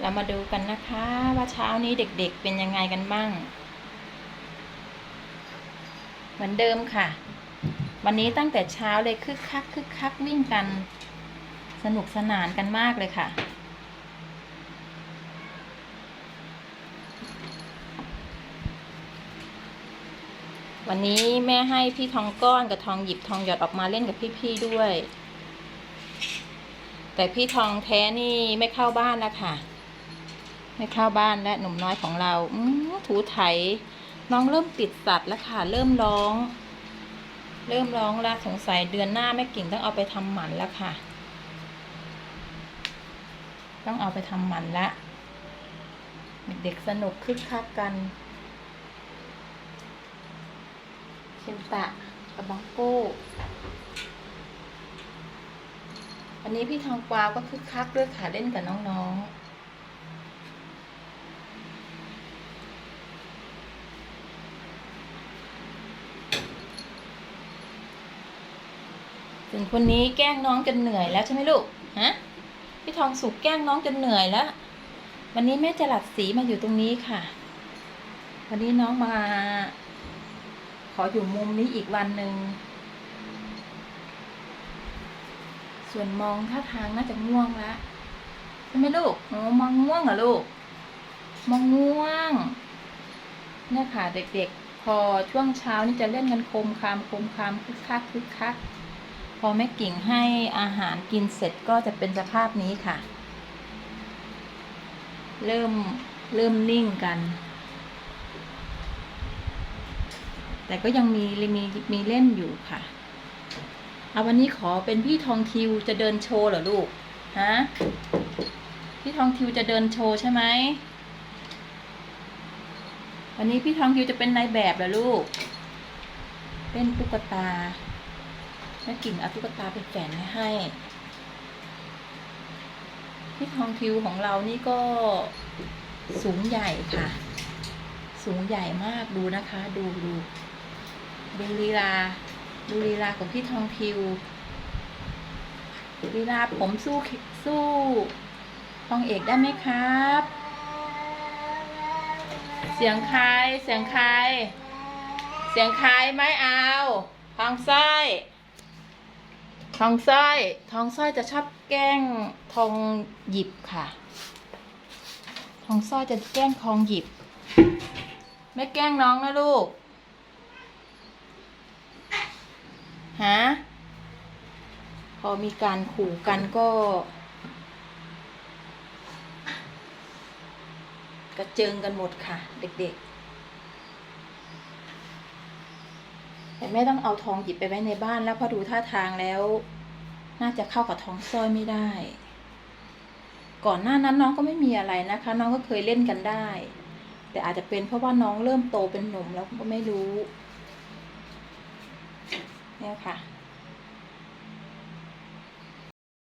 เรามาดูกันนะคะว่าเช้านี้เด็กๆเป็นยังไงกันบ้าง เหมือนเดิมค่ะ วันนี้ตั้งแต่เช้าเลยคึกคักคึกคักวิ่งกัน สนุกสนานกันมากเลยค่ะ วันนี้แม่ให้พี่ทองก้อนกับทองหยิบทองหยอดออกมาเล่นกับพี่ๆด้วย แต่พี่ทองแท้นี่ไม่เข้าบ้านแล้วค่ะ ไม่เข้าบ้านและหนุ่มน้อยของเราอืมถูไถ น้องเริ่มติดสัตว์แล้วค่ะ เริ่มร้อง เริ่มร้องแล้วสงสัยเดือนหน้าแม่กิ่งต้องเอาไปทำหมันแล้วค่ะ ต้องเอาไปทำหมันละ เด็กๆสนุกคึกคักกันเคนตะกับบังโก้วันนี้พี่ทองกวาวก็คึกคักด้วยค่ะเล่นกับน้องๆ ส่วนคนนี้แกล้งน้องจนเหนื่อยแล้วใช่ไหมลูก ฮะ พี่ทองสุกแกล้งน้องจนเหนื่อยแล้ว วันนี้แม่จรัดสีมาอยู่ตรงนี้ค่ะ วันนี้น้องมา ขออยู่มุมนี้อีกวันหนึ่ง ส่วนมองท่าทางน่าจะง่วงแล้วใช่ไหมลูกโอ้มองง่วงเหรอลูก มองง่วง เนี่ยค่ะเด็กๆ พอช่วงเช้านี่จะเล่นกันโคมคามโคมคามคึกคักคึกคัก พอแม่กิ่งให้อาหารกินเสร็จก็จะเป็นสภาพนี้ค่ะ เริ่มเริ่มนิ่งกัน แต่ก็ยังมีมีมีเล่นอยู่ค่ะเอาวันนี้ขอเป็นพี่ทองทิวจะเดินโชว์เหรอลูกฮะพี่ทองทิวจะเดินโชว์ใช่ไหมวันนี้พี่ทองทิวจะเป็นนายแบบเหรอลูก เป็นตุ๊กตา ม่กิ่งเอาตุ๊กตาไปแฝนไว้ให้พี่ทองทิวของเรานี่ก็สูงใหญ่ค่ะ สูงใหญ่มากดูนะคะ ดูดูดูลีลา ดูลีลาของพี่ทองทิวลีลาผมสู้สู้ทองเอกได้ไหมครับ เสียงใครเสียงใครเสียงใครไม่เอาทองสร้อย ทองสร้อย ทองสร้อยจะชอบแกล้งทองหยิบค่ะ ทองสร้อยจะแกล้งทองหยิบ ไม่แกล้งน้องนะลูก ฮะ พอมีการขู่กันก็ กระเจิงกันหมดค่ะ เด็กๆ แต่แม่ต้องเอาทองหยิบไปไว้ในบ้านแล้วพอดูท่าทางแล้ว น่าจะเข้ากับทองสร้อยไม่ได้ ก่อนหน้านั้นน้องก็ไม่มีอะไรนะคะ น้องก็เคยเล่นกันได้ แต่อาจจะเป็นเพราะว่าน้องเริ่มโตเป็นหนุ่มแล้วก็ไม่รู้ เนี่ยค่ะ